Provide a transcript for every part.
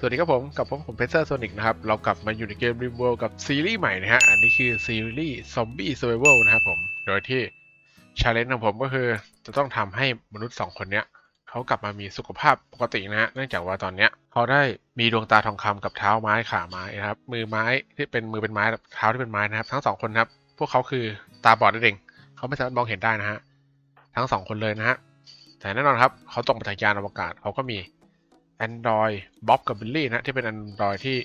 สวัสดีครับผมกับผมผมเพเซอร์โซนิกนะครับ เรากลับมาอยู่ในเกม Rim World กับซีรีส์ใหม่นะฮะ อันนี้คือซีรีส์ Zombie Survival นะครับผม โดยที่ชาเลนจ์ของผมก็คือจะต้องทำให้มนุษย์สองคนเนี้ยเขากลับมามีสุขภาพปกตินะฮะ เนื่องจากว่าตอนเนี้ยเขาได้มีดวงตาทองคำกับเท้าไม้ขาไม้นะครับ มือไม้ที่เป็นมือเป็นไม้เท้าที่เป็นไม้นะครับ ทั้งสองคนครับพวกเขาคือตาบอดนั่นเองเขาไม่สามารถมองเห็นได้นะฮะทั้งสองคนเลยนะฮะแต่แน่นอนครับเขาตกมาจากยานอวกาศเขาก็มี Android บ๊อบกับบิลลี่นะที่เป็น Android ที่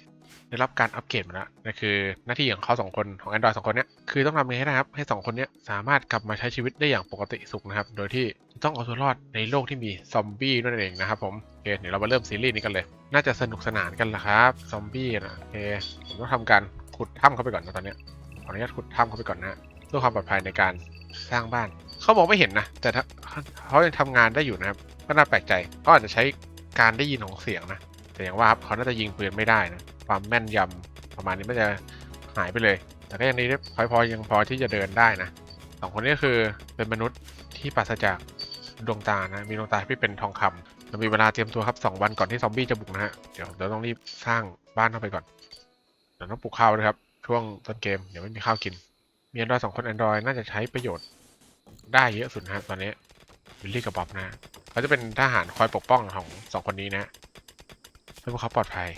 ได้รับการอัปเกรดมาแล้วนั่นคือหน้าที่ของเขาสองคนของ Android สองคนเนี้ยคือต้องทำยังไงให้ได้ครับ ให้สองคนเนี้ยสามารถกลับมาใช้ชีวิตได้อย่างปกติสุขนะครับ โดยที่ต้องเอาตัวรอดในโลกที่มีซอมบี้นั่นเองนะครับผมโอเคเดี๋ยวเรามาเริ่มซีรีส์นี้กันเลย น่าจะสนุกสนานกันละครับซอมบี้นะโอเคผมต้องทำการขุดถ้ำเข้าไปก่อนนะตอนเนี้ยขออนุญาตขุดถ้ำเข้าไปก่อนนะเพื่อความปลอดภัยในการสร้างบ้าน เขามองไม่เห็นนะแต่ถ้าเขายังทำงานได้อยู่นะครับก็น่าแปลกใจเขาอาจจะใช้ การได้ยินของเสียงนะ แต่อย่างว่าครับเขาน่าจะยิงปืนไม่ได้นะ ความแม่นยำประมาณนี้ไมันจะหายไปเลย แต่ก็ยังนี้พอพอยังพอที่จะเดินได้นะสองคนนี้คือเป็นมนุษย์ที่ปราศจากดวงตานะ มีดวงตาที่เป็นทองคำเรามีเวลาเตรียมตัวครับสองวันก่อนที่ซอมบี้จะบุกนะฮะ เดี๋ยวเราต้องรีบสร้างบ้านเข้าไปก่อน เดี๋ยวต้องปลูกข้าวด้วยครับ ช่วงต้นเกมเดี๋ยวไม่มีข้าวกิน มี Android สองคน Android น่าจะใช้ประโยชน์ได้เยอะสุดนะฮะตอนนี้วิลลี่กับบ๊อบนะ เขาจะเป็นทหารคอยปกป้องของสองคนนี้นะฮะเพื่อพวกเขาปลอดภัย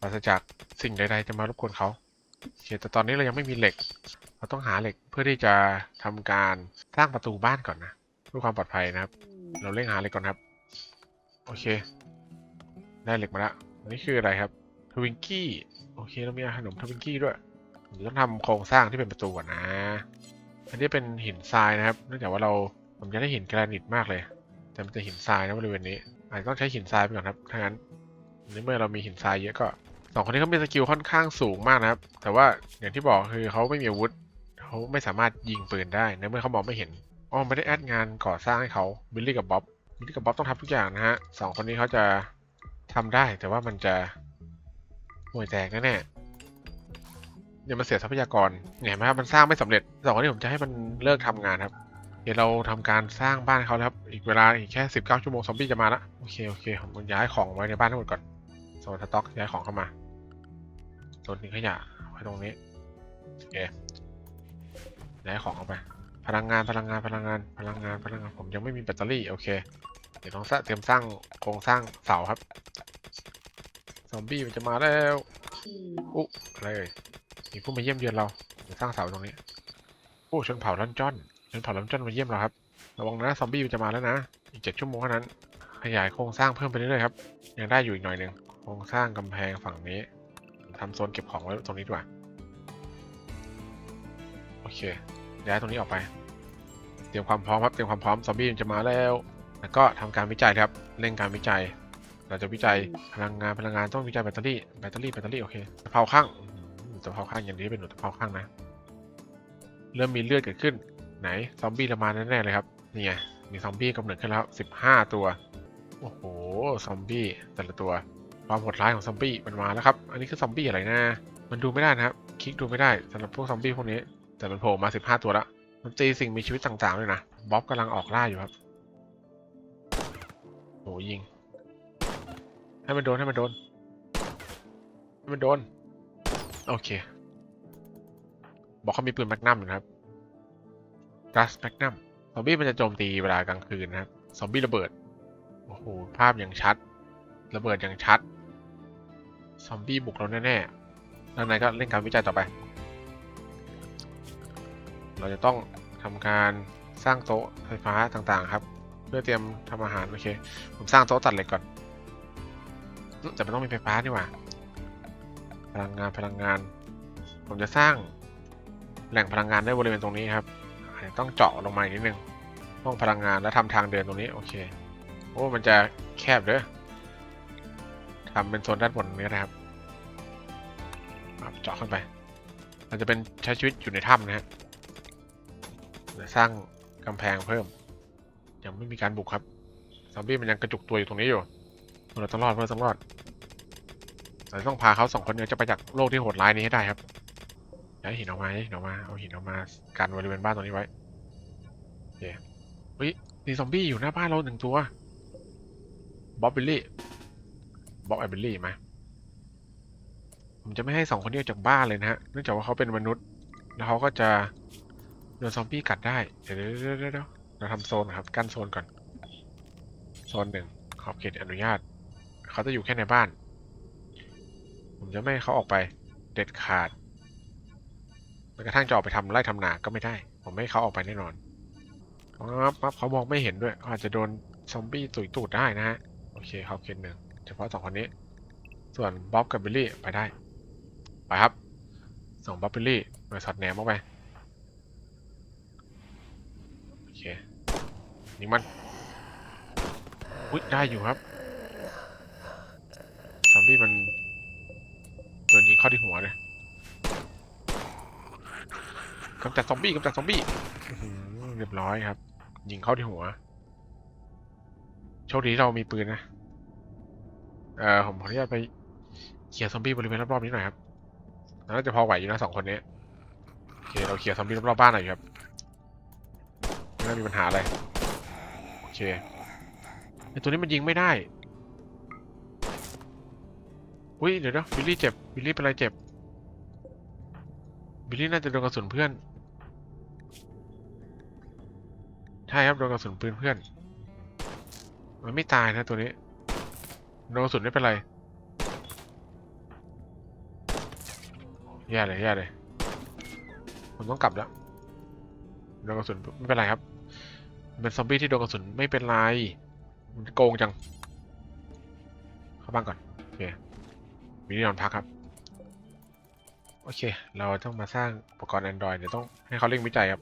ปราศจากสิ่งใดๆจะมารบกวนเขาโอเคแต่ตอนนี้เรายังไม่มีเหล็ก เราต้องหาเหล็กเพื่อที่จะทำการสร้างประตูบ้านก่อนนะเพื่อความปลอดภัยนะครับ เราเร่งหาเหล็กก่อนครับ โอเค ได้เหล็กมาแล้วอันนี้คืออะไรครับทวิงกี้โอเคเรามีขนมทวิงกี้ด้วยเดี๋ยวต้องทำโครงสร้างที่เป็นประตูก่อนนะ อันนี้เป็นหินทรายนะครับ เนื่องจากว่าเราผมจะได้หินแกรนิตมากเลย แต่มันจะหินทรายนะบริเวณนี้ อาจจะต้องใช้หินทรายไปก่อนครับถ้างั้นในเมื่อเรามีหินทรายเยอะก็สองคนนี้เขามีสกิลค่อนข้างสูงมากนะครับ แต่ว่าอย่างที่บอกคือเขาไม่มีอาวุธเขาไม่สามารถยิงปืนได้ในเมื่อเขามองไม่เห็นอ๋อไม่ได้แอดงานก่อสร้างให้เขาบิลลี่กับบ๊อบบิลลี่กับบ๊อบต้องทำทุกอย่างนะฮะสองคนนี้เขาจะทำได้ แต่ว่ามันจะห่วยแตกแน่ๆอย่ามาเสียทรัพยากรเห็นไหมครับมันสร้างไม่สำเร็จสองคนนี้ผมจะให้มันเลิกทำงานครับ เดี๋ยวเราทำการสร้างบ้านเขาแล้วครับ อีกเวลาอีกแค่สิบเก้าชั่วโมงซอมบี้จะมาละโอเคโอเคผมย้ายของไว้ในบ้านทั้งหมดก่อนโซนสต็อกย้ายของเข้ามาโซนทิ้งขยะไว้ตรงนี้โอเคย้ายของเข้าไป พลังงานพลังงานพลังงานพลังงานพลังงานผมยังไม่มีแบตเตอรี่โอเค เดี๋ยวต้องสร้างเตรียมสร้างโครงสร้างเสาครับซอมบี้มันจะมาแล้วอุ๊อะไรเอ่ยมีผู้มาเยี่ยมเยือนเราเดี๋ยวสร้างเสาตรงนี้โอ้ชนเผ่าลันจอน ชนเผ่าลันจอนมาเยี่ยมเราครับ ระวังนะซอมบี้มันจะมาแล้วนะ อีกเจ็ดชั่วโมงเท่านั้น ขยายโครงสร้างเพิ่มไปเรื่อยๆครับ ยังได้อยู่อีกหน่อยหนึ่ง โครงสร้างกำแพงฝั่งนี้ทำโซนเก็บของไว้ตรงนี้ดีกว่า โอเค ย้ายตรงนี้ออกไป เตรียมความพร้อมครับ เตรียมความพร้อม ซอมบี้มันจะมาแล้ว แล้วก็ทำการวิจัยครับ เร่งการวิจัย เราจะวิจัยพลังงาน พลังงานต้องวิจัยแบตเตอรี่ แบตเตอรี่ แบตเตอรี่ โอเคตะเภาข้างตะเภาข้างอย่างนี้เป็นหนูตะเภาข้างนะ เริ่มมีเลือดเกิดขึ้น ไหน ซอมบี้เรามาแน่ๆเลยครับ นี่ไง มีซอมบี้กำเนิดขึ้นแล้วสิบห้าตัว โอ้โห ซอมบี้แต่ละตัว ความโหดร้ายของซอมบี้มันมาแล้วครับ อันนี้คือซอมบี้อะไรนะ มันดูไม่ได้นะครับ คลิกดูไม่ได้สำหรับพวกซอมบี้พวกนี้ แต่มันโผล่มาสิบห้าตัวแล้วมันตีสิ่งมีชีวิตต่างๆด้วยนะบ๊อบกำลังออกล่าอยู่ครับโอ้ยิง ให้มันโดนให้มันโดน ให้มันโดน โอเค บอกเขามีปืนแมกนัมนะครับ กัสแมกนัมซอมบี้มันจะโจมตีเวลากลางคืนนะครับซอมบี้ระเบิด โอ้โห ภาพอย่างชัด ระเบิดอย่างชัด ซอมบี้บุกเราแน่ๆแล้วนายก็เล่นการวิจัยต่อไป เราจะต้องทำการสร้างโต๊ะไฟฟ้าต่างๆครับ เพื่อเตรียมทำอาหาร โอเค ผมสร้างโต๊ะตัดเหล็กก่อนอืมแต่มันต้องมีไฟฟ้านี่หว่า พลังงานพลังงาน ผมจะสร้างแหล่งพลังงานได้บริเวณตรงนี้ครับ ต้องเจาะลงมาอีกนิดนึงห้องพลังงานแล้วทำทางเดินตรงนี้โอเคโอ้มันจะแคบเด้อทำเป็นโซนด้านบนนี้นะครับเจาะขึ้นไปเราจะเป็นใช้ชีวิตอยู่ในถ้ำนะฮะสร้างกำแพงเพิ่ม ยังไม่มีการบุกครับซอมบี้มันยังกระจุกตัวอยู่ตรงนี้อยู่เราต้องรอดเพื่อต้องรอดเราต้องพาเขาสองคนเนี่ยจะไปจากโลกที่โหดร้ายนี้ให้ได้ครับ ย้ายหินออกมาย้ายหินออกมา เอาหินออกมากันบริเวณบ้านตรงนี้ไว้โอเคเฮ้ยมีซอมบี้อยู่หน้าบ้านเราหนึ่งตัวบ๊อบบิลลี่บ๊อบไอบิลลี่มาผมจะไม่ให้สองคนนี้ออกจากบ้านเลยนะฮะ เนื่องจากว่าเขาเป็นมนุษย์ แล้วเขาก็จะโดนซอมบี้กัดได้ เดี๋ยวเดี๋ยวเดี๋ยวเดี๋ยวเราทำโซนครับ กั้นโซนก่อน โซนหนึ่งขอบเขตอนุญาต เขาจะอยู่แค่ในบ้าน ผมจะไม่ให้เขาออกไป เด็ดขาด กระทั่งจะออกไปทำไร่ทำนาก็ไม่ได้ ผมไม่ให้เขาออกไปแน่นอนปั๊บปั๊บเขามองไม่เห็นด้วยอาจจะโดนซอมบี้ตุยตูดได้นะฮะ โอเคขอบเขตหนึ่งเฉพาะสองคนนี้ ส่วนบ๊อบกับบิลลี่ไปได้ ไปครับ ส่งบ๊อบบิลลี่มาสอดแนมออกไป โอเคยิงมันอุ้ยได้อยู่ครับ ซอมบี้มันโดนยิงเข้าที่หัวเลย กำจัดซอมบี้กำจัดซอมบี้เรียบร้อยครับ ยิงเข้าที่หัว โชคดีที่เรามีปืนนะเอ่อผมขออนุญาตไปเคลียร์ซอมบี้บริเวณรอบๆนี้หน่อยครับน่าจะพอไหวอยู่นะสองคนนี้โอเคเราเคลียร์ซอมบี้รอบๆบ้านหน่อยครับไม่น่ามีปัญหาอะไรโอเคไอตัวนี้มันยิงไม่ได้อุ้ยเดี๋ยวนะบิลลี่เจ็บบิลลี่เป็นอะไรเจ็บบิลลี่น่าจะโดนกระสุนเพื่อน ใช่ครับโดนกระสุนปืนเพื่อน มันไม่ตายนะตัวนี้โดนกระสุนไม่เป็นไรแย่เลยแย่เลยผมต้องกลับแล้วโดนกระสุนไม่เป็นไรครับ เป็นซอมบี้ที่โดนกระสุนไม่เป็นไรมันโกงจัง เข้าบ้านก่อนโอเคมีที่นอนพักครับโอเค เราต้องมาสร้างอุปกรณ์ Android เดี๋ยวต้องให้เขาเร่งวิจัยครับ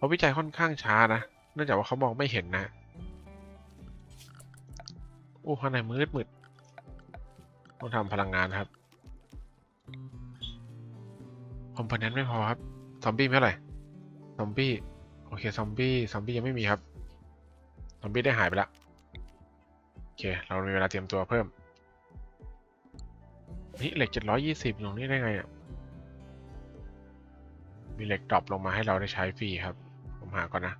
เพราวิจัยค่อนข้างช้านะ เนื่องจากว่าเขามองไม่เห็นนะโอ้ข้างในมืดมืดต้องทำพลังงานครับ คอมโพเนนต์ไม่พอครับ ซอมบี้ไม่เท่าไหร่ ซอมบี้ โอเค ซอมบี้ ซอมบี้ยังไม่มีครับ ซอมบี้ได้หายไปละ โอเค เรามีเวลาเตรียมตัวเพิ่ม นี่เหล็กเจ็ดร้อยยี่สิบตรงนี้ได้ไงอะ มีเหล็กดรอปลงมาให้เราได้ใช้ฟรีครับ ผมหาก่อนนะ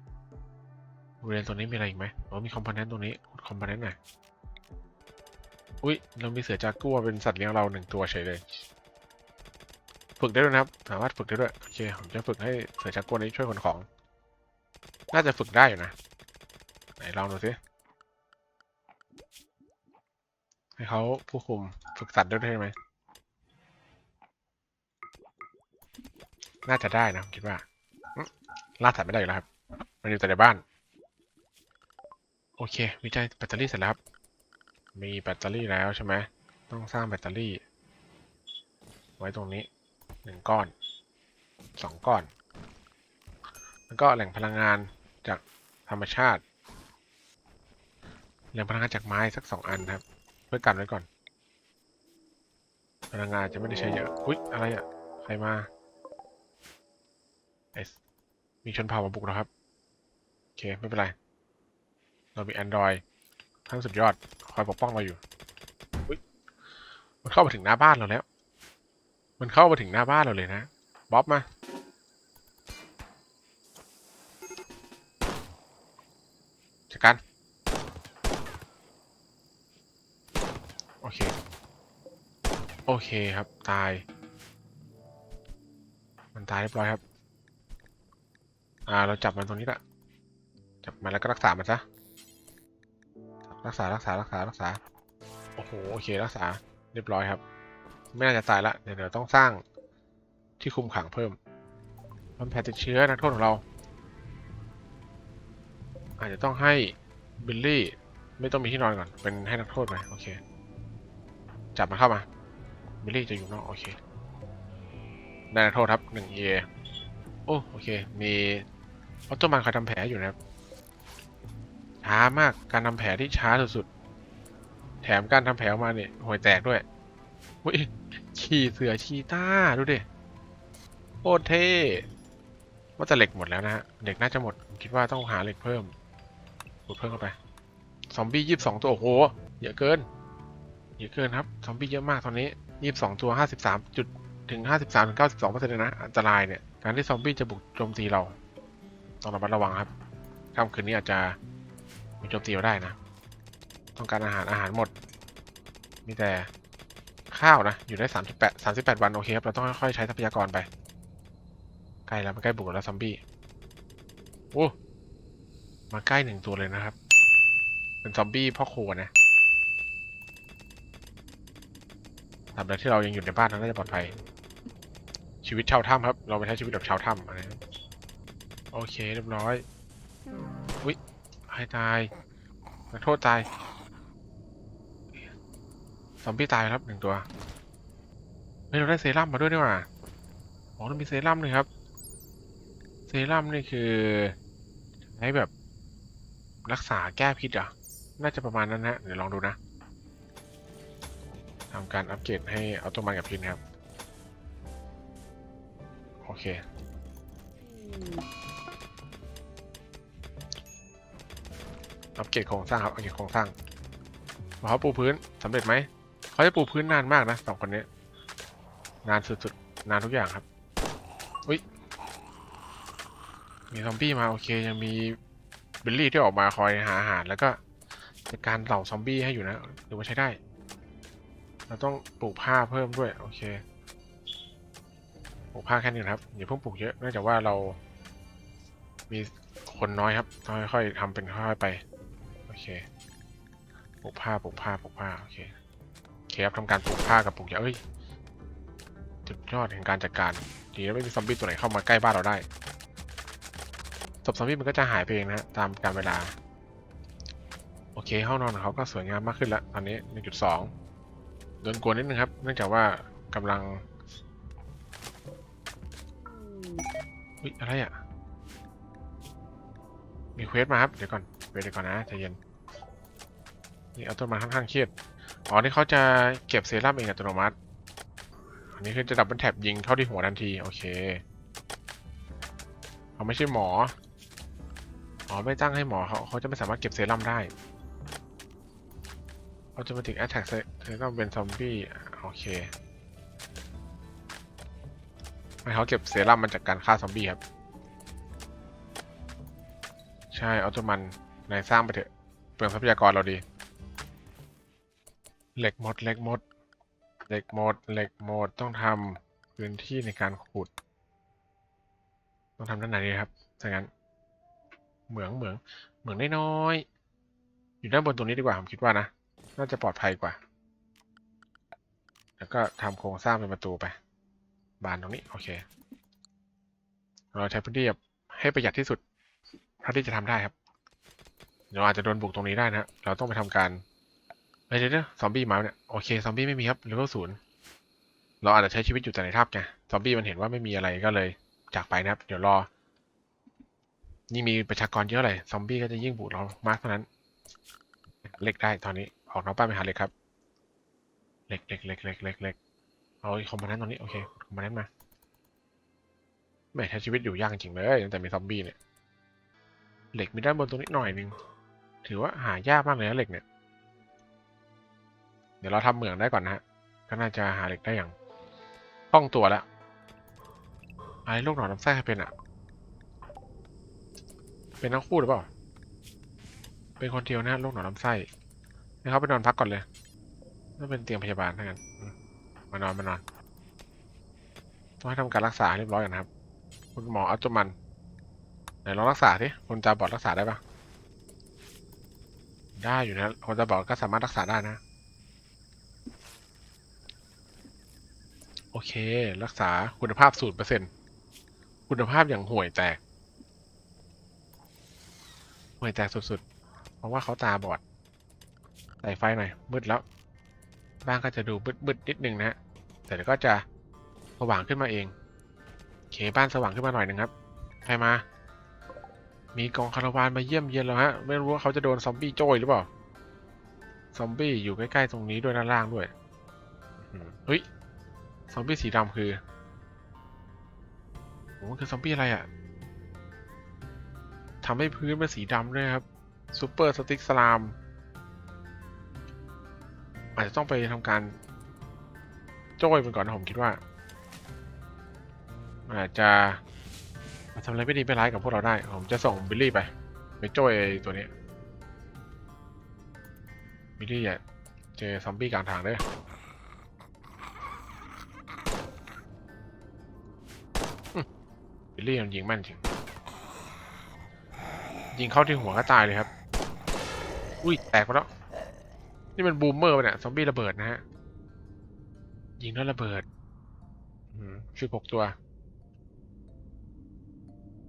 บริเวณตรงนี้มีอะไรอีกไหมอ๋อมีคอมโพเนนต์ตรงนี้คอมโพเนนต์หน่อยอุ้ยเรามีเสือจากัวเป็นสัตว์เลี้ยงเราหนึ่งตัวเฉยเลย ฝึกได้ด้วยนะครับ สามารถฝึกได้ด้วย โอเค ผมจะฝึกให้เสือจากกัวนี้ช่วยขนของ น่าจะฝึกได้อยู่นะ ไหนลองดูสิให้เขาผู้คุมฝึกสัตว์ด้วยได้ไหม น่าจะได้นะผมคิดว่า ล่าสัตว์ไม่ได้อยู่แล้วครับ มันอยู่แต่ในบ้าน โอเค วิจัยแบตเตอรี่เสร็จแล้วครับ มีแบตเตอรี่แล้วใช่ไหมต้องสร้างแบตเตอรี่ ไว้ตรงนี้หนึ่งก้อนสองก้อน แล้วก็แหล่งพลังงานจากธรรมชาติ แหล่งพลังงานจากไม้สักสองอันครับ เพื่อกันไว้ก่อน พลังงานจะไม่ได้ใช้เยอะ อุ๊ย อะไรอะ ใครมาเอส มีชนเผ่ามาบุกแล้วครับ โอเค ไม่เป็นไร เรามี Android ท่านสุดยอด คอยปกป้องเราอยู่มันเข้ามาถึงหน้าบ้านเราแล้ว มันเข้ามาถึงหน้าบ้านเราเลยนะ บ๊อบมาจัดการโอเค โอเคครับ ตาย มันตายเรียบร้อยครับ อ่า เราจับมันตรงนี้ละจับมันแล้วก็รักษามันซะ รักษา รักษา รักษา รักษา โอ้โห โอเค รักษา เรียบร้อยครับ ไม่น่าจะตายละ เดี๋ยวเดี๋ยวต้องสร้างที่คุมขังเพิ่มมันแผลติดเชื้อนักโทษของเรา อาจจะต้องให้บิลลี่ไม่ต้องมีที่นอนก่อน เป็นให้นักโทษไปโอเค จับมันเข้ามา บิลลี่จะอยู่นอก โอเคได้นักโทษครับหนึ่งเอโอ้ โอเค มี ออโตมันคอยทำแผลอยู่นะครับ ช้ามากการทำแผลที่ช้าสุดๆ แถมการทำแผลออกมาเนี่ยห่วยแตกด้วยอุ้ยขี่เสือชีต้าดูดิโคตรเท่ว่าแต่เหล็กหมดแล้วนะฮะเหล็กน่าจะหมดผมคิดว่าต้องหาเหล็กเพิ่มขุดเพิ่มเข้าไปซอมบี้ยี่สิบสองตัวโอ้โหเยอะเกินเยอะเกินครับซอมบี้เยอะมากตอนนี้ยี่สิบสองตัวห้าสิบสามจุดถึงห้าสิบสามถึงเก้าสิบสองเปอร์เซ็นต์นะอันตรายเนี่ยการที่ซอมบี้จะบุกโจมตีเรา ต้องระมัดระวังครับค่ำคืนนี้อาจจะมีโจมตีเราได้นะ ต้องการอาหารอาหารหมด มีแต่ข้าวนะ อยู่ได้สามสิบแปดสามสิบแปดวัน โอเคครับ เราต้องค่อยๆใช้ทรัพยากรไป ใกล้แล้วมันใกล้บุกแล้วซอมบี้ โอ้ มาใกล้หนึ่งตัวเลยนะครับ เป็นซอมบี้พ่อครัวนะตราบใดที่เรายังอยู่ในบ้านนั้นน่าจะปลอดภัย ชีวิตชาวถ้ำครับ เราไปใช้ชีวิตแบบชาวถ้ำอะไรนะ โอเคเรียบร้อย อุ๊ยให้ตายนักโทษตายซอมบี้ตายไปครับหนึ่งตัว เฮ้ยเราได้เซรั่มมาด้วยนี่หว่าอ๋อเรามีเซรั่มเลยครับ เซรั่มนี่คือใช้แบบรักษาแก้พิษเหรอะ น่าจะประมาณนั้นนะ เดี๋ยวลองดูนะทำการอัปเกรดให้เอาตัวมันกับพินครับ โอเค อัปเกรดโครงสร้างครับอัปเกรดโครงสร้างเขาปูพื้นสำเร็จไหมเขาจะปูพื้นนานมากนะสองคนนี้ นานสุดๆ นานทุกอย่างครับ อุ้ยมีซอมบี้มาโอเคยังมีบิลลี่ที่ออกมาคอยหาอาหารแล้วก็จัดการเหล่าซอมบี้ให้อยู่นะหรือว่าใช้ได้ เราต้องปลูกผ้าเพิ่มด้วยโอเคปลูกผ้าแค่นี้นครับอย่าเพิ่งปลูกเยอะเนื่องจากว่าเรามีคนน้อยครับต้องค่อยๆทำเป็นค่อยๆไป โอเคปลูกผ้าปลูกผ้าปลูกผ้าโอเคโอเคครับทำการปลูกผ้ากับปลูกยาเอ้ยจุดยอดแห่งการจัดการดีแล้วไม่มีซอมบี้ตัวไหนเข้ามาใกล้บ้านเราได้ศพซอมบี้มันก็จะหายไปเองนะตามกาลเวลา โอเคห้องนอนของเขาก็สวยงามมากขึ้นแล้วตอนนี้1.2โดนกวนนิดนึงครับ เนื่องจากว่ากำลังอุ๊ยอะไรอะ มีเควสมาครับ เดี๋ยวก่อน เวทเดี๋ยวก่อนนะใจเย็นนี่เอาต้นม้ค่อนข้างเครียดอ๋อนี่เขาจะเก็บเซรั่มเองอัตโนมัติ อันนี้คือจะดับเบิลแท็บยิงเข้าที่หัวทันที โอเคเขาไม่ใช่หมออ๋อไม่ตั้งให้หมอเขาเขาจะไม่สามารถเก็บเซรั่มได้เขาจะมาถึงแอตแทกเซรั่มเป็นซอมบี้โอเคให้เขาเก็บเซรั่มมันจากการฆ่าซอมบี้ครับ ใช่เอาตัวมัน นายสร้างไปเถอะ เปลืองทรัพยากรเราดี เหล็กหมด เหล็กหมด เหล็กหมด เหล็กหมด ต้องทำพื้นที่ในการขุด ต้องทำด้านไหนดีครับถ้างั้น เหมือง เหมือง เหมืองน้อยๆอยู่ด้านบนตรงนี้ดีกว่า ผมคิดว่านะ น่าจะปลอดภัยกว่า แล้วก็ทำโครงสร้างเป็นประตูไป บานตรงนี้ โอเค เราใช้พื้นที่ให้ประหยัดที่สุดเท่าที่จะทำได้ครับ เดี๋ยวอาจจะโดนบุกตรงนี้ได้นะเราต้องไปทำการเฮ้ยเดี๋ยวนะซอมบี้มาเนี่ยโอเคซอมบี้ไม่มีครับเลเวลศูนย์เราอาจจะใช้ชีวิตอยู่แต่ในถ้ำไงซอมบี้มันเห็นว่าไม่มีอะไรก็เลยจากไปนะครับ เดี๋ยวรอยิ่มีประชากรเยอะเลยซอมบี้ก็จะยิ่งบุกเรามากเท่านั้นเหล็กได้ตอนนี้ออกนอกบ้านไปหาเหล็กครับเหล็กเหล็กเหล็กเหล็กเหล็กเหล็กเอาคอมมานนั้นตรงนี้โอเคคอมมานนั้นมาไม่ใช้ชีวิตอยู่ยากจริงเลยตั้งแต่มีซอมบี้เนี่ยเหล็กมีด้านบนตรงนี้หน่อยนึง ถือว่าหายากมากเลยนะเหล็กเนี่ย เดี๋ยวเราทำเหมืองได้ก่อนนะฮะก็น่าจะหาเหล็กได้อย่างคล่องตัวแล้วอะไรโรคหนอนลำไส้ใครเป็นอะ เป็นทั้งคู่หรือเปล่า เป็นคนเดียวนะโรคหนอนลำไส้ให้เขาไปนอนพักก่อนเลยน่าเป็นเตียงพยาบาลทั้งนั้นมานอนมานอน ต้องให้ทำการรักษาเรียบร้อยก่อนนะครับ คุณหมออัจจุมันไหนลองรักษาสิคนตาบอดรักษาได้ปะ ได้อยู่นะคนตาบอดก็สามารถรักษาได้นะ โอเค รักษาคุณภาพศูนย์เปอร์เซ็นคุณภาพอย่างห่วยแตก ห่วยแตกสุดๆ เพราะว่าเขาตาบอดใส่ไฟหน่อย มืดแล้วบ้านก็จะดูมืดๆนิดนึงนะฮะแต่เดี๋ยวก็จะสว่างขึ้นมาเองโอเคบ้านสว่างขึ้นมาหน่อยหนึ่งครับ ใครมา มีกองคาราวานมาเยี่ยมเยียนแล้วฮะ ไม่รู้ว่าเขาจะโดนซอมบี้โจยหรือเปล่า ซอมบี้อยู่ใกล้ๆตรงนี้ด้วยด้านล่างด้วยเฮ้ย ซอมบี้สีดำคือโอ้คือซอมบี้อะไรอะ่ะทำให้พื้นเป็นสีดำด้วยครับซูเปอร์สติ๊กสลาม อาจจะต้องไปทำการ โจ้ยมันก่อนนะผมคิดว่า อาจจะ ทำอะไรไม่ดีไม่ร้ายกับพวกเราได้ ผมจะส่งบิลลี่ไป ไปโจยตัวนี้ บิลลี่อย่าเจอซอมบี้กลางทางเด้บิลลี่มันยิงแม่นจริง ยิงเข้าที่หัวก็ตายเลยครับ อุ้ยแตกไปแล้ว นี่มันบูมเมอร์ไปเนี่ยซอมบี้ระเบิดนะฮะ ยิงแล้วระเบิดชุดหกตัว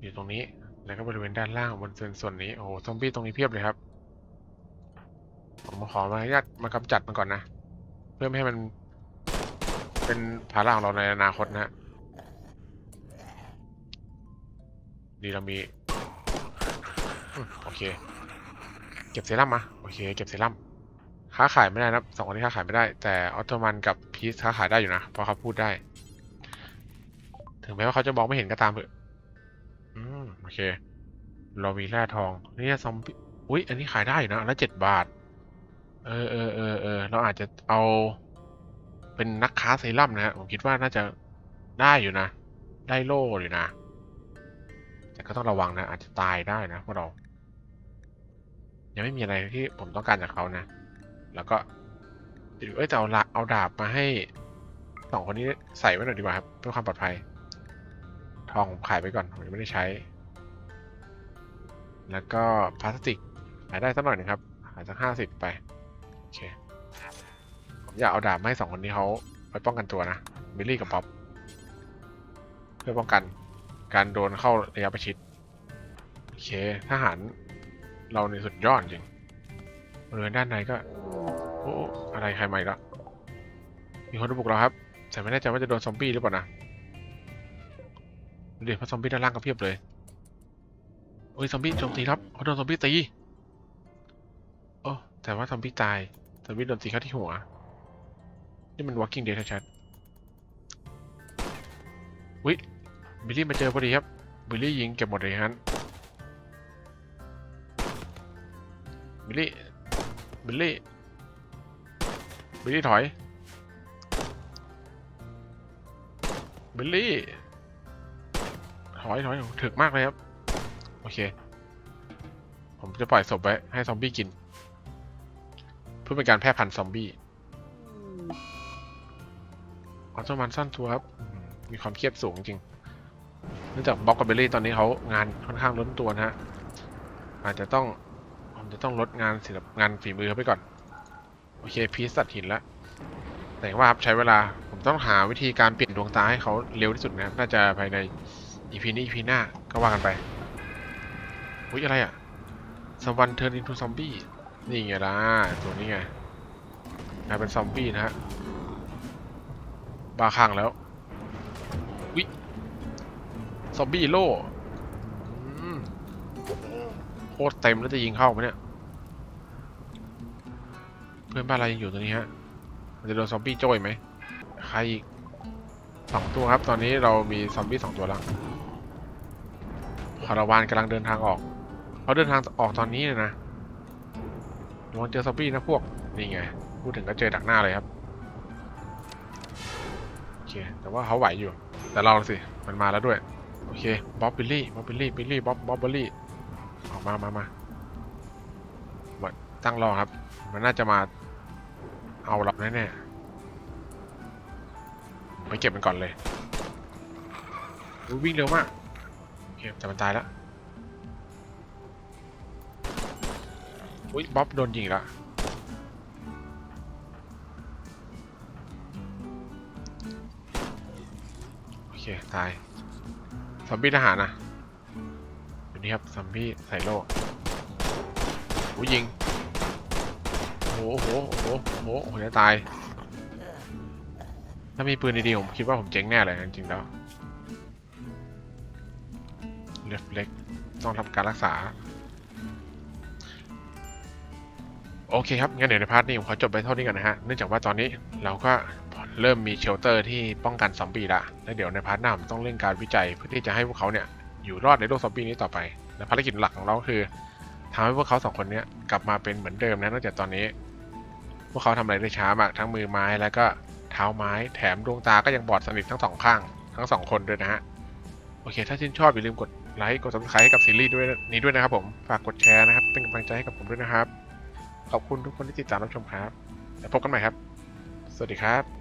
อยู่ตรงนี้ แล้วก็บริเวณด้านล่างบนส่วนส่วนนี้โอ้โหซอมบี้ตรงนี้เพียบเลยครับ ผมขอมาอนุญาตมากำจัดมันก่อนนะ เพื่อไม่ให้มันเป็นภาระของเราในอนาคตนะฮะดีเรามีโอเค เก็บเซรั่มมาโอเค เก็บเซรั่มค้าขายไม่ได้นะสองคนนี้ค้าขายไม่ได้ แต่ออตโตมันกับพีซค้าขายได้อยู่นะเพราะเขาพูดได้ ถึงแม้ว่าเขาจะมองไม่เห็นก็ตามเถอะ เค เรามีแร่ทองนี่ซอมบี้อุ้ยอันนี้ขายได้อยู่นะละเจ็ดบาท เออเออเออเออเราอาจจะเอาเป็นนักค้าเซรั่มนะฮะผมคิดว่าน่าจะได้อยู่นะ ได้โล่อยู่นะ แต่ก็ต้องระวังนะ อาจจะตายได้นะพวกเรา ยังไม่มีอะไรที่ผมต้องการจากเขานะ แล้วก็เอ้ยแต่เอาละเอาดาบมาให้สองคนนี้ใส่ไว้หน่อยดีกว่าครับเพื่อความปลอดภัย ทองผมขายไปก่อนผมยังไม่ได้ใช้ แล้วก็พลาสติกขายได้สักหน่อยหนึงครับขายสักห้าสิบไปโอเคผมอยากเอาดาบให้สองคนนี้เขาไปป้องกันตัวนะบิลลี่กับป๊อปเพื่อป้องกันการโดนเข้าระยะประชิดโอเคทหารเราในสุดยอดจริงบริเวณด้านในก็โอ้อะไรใครมาอีกแล้วมีคนบุกเราครับ แต่ไม่แน่ใจว่าจะโดนซอมบี้หรือเปล่านะเดูดิเพระซอมบี้ด้านล่างก็เพียบเลย โอ้ยซอมบี้โจมตีครับเขาโดนซอมบี้ตีโอ้แต่ว่าซอมบี้ตายซอมบี้โดนตีเข้าที่หัว นี่มัน walking dead ชัดๆวิบิลลี่มาเจอพอดีครับ บิลลี่ยิงเก็บหมดเลยฮะบิลลี่ บิลลี่ บิลลี่ถอย บิลลี่ ถอยถอยถึกมากเลยครับ โอเค ผมจะปล่อยศพไว้ให้ซอมบี้กิน เพื่อเป็นการแพร่พันธุ์ซอมบี้ออโตมันสั้นตัวครับ มีความเครียดสูงจริง เนื่องจากบล็อกกับเบลลี่ตอนนี้เขางานค่อนข้างล้นตัวนะฮะ อาจจะต้อง ผมจะต้องลดงานศิลปงานฝีมือเขาไปก่อน โอเค พีซตัดหินแล้ว แต่ว่าครับใช้เวลา ผมต้องหาวิธีการเปลี่ยนดวงตาให้เขาเร็วที่สุดนะครับ น่าจะภายใน EP นี้ EP หน้าก็ว่ากันไป อุ้ยอะไรอะ someone turn into zombie นี่ไงล่ะตัวนี้ไงกลายเป็นซอมบี้นะฮะบาคลั่งแล้ววิซอมบี้โล่โคตรเต็มแล้วจะยิงเข้าไหมเนี่ย เพื่อนบ้านเรายังอยู่ตรงนี้ฮะมันจะโดนซอมบี้โจยไหมใครอีกสองตัวครับ ตอนนี้เรามีซอมบี้สองตัวแล้วคาราวานกำลังเดินทางออก เขาเดินทางออกตอนนี้เลยนะระวังเจอซอมบี้นะพวก นี่ไง พูดถึงก็เจอดักหน้าเลยครับ โอเค แต่ว่าเขาไหวอยู่ แต่เราสิ มันมาแล้วด้วย โอเค บ๊อบบิลลี่ บ๊อบบิลลี่ บิลลี่ บ๊อบ บ๊อบบิลลี่ ออกมามามามาตั้งรอครับ มันน่าจะมา เอาเราแน่ๆไปเก็บมันก่อนเลยอุ๊ยวิ่งเร็วมาก โอเค แต่มันตายแล้ว อุ้ยบ๊อบโดนยิงล้วโอเค ตายซอมบี้ทหารนะอยู่นี่ครับซอมบี้ใส่โล่โอ้ยิงโอ้โหโอ้โหโอ้โหโอ้โหจะตาย ถ้ามีปืนดีๆ ผมคิดว่าผมเจ๊งแน่เลยจริงๆแล้วเล็บเล็กต้องทำการรักษา โอเคครับ งั้นเดี๋ยวในพาร์ทนี้ผมขอจบไปเท่านี้ก่อนนะฮะ เนื่องจากว่าตอนนี้เราก็เริ่มมีเชลเตอร์ที่ป้องกันซอมบี้ละ และเดี๋ยวในพาร์ทหน้าผมต้องเร่งการวิจัยเพื่อที่จะให้พวกเขาเนี่ยอยู่รอดในโลกซอมบี้นี้ต่อไป และภารกิจหลักของเราคือทำให้พวกเขาสองคนเนี้ยกลับมาเป็นเหมือนเดิมนะนองจากตอนนี้ พวกเขาทำอะไรได้ช้ามากทั้งมือไม้แล้วก็เท้าไม้ แถมดวงตาก็ยังบอดสนิททั้งสองข้าง ทั้งสองคนด้วยนะฮะ โอเค ถ้าชื่นชอบอย่าลืมกดไลค์ กด subscribe ให้กับซีรีส์ด้วยนี้ด้วยนะครับผม ฝากกดแชร์นะครับ เป็นกำลังใจให้กับผมด้วยนะครับ ขอบคุณทุกคนที่ติดตามรับชมครับแล้วพบกันใหม่ครับ สวัสดีครับ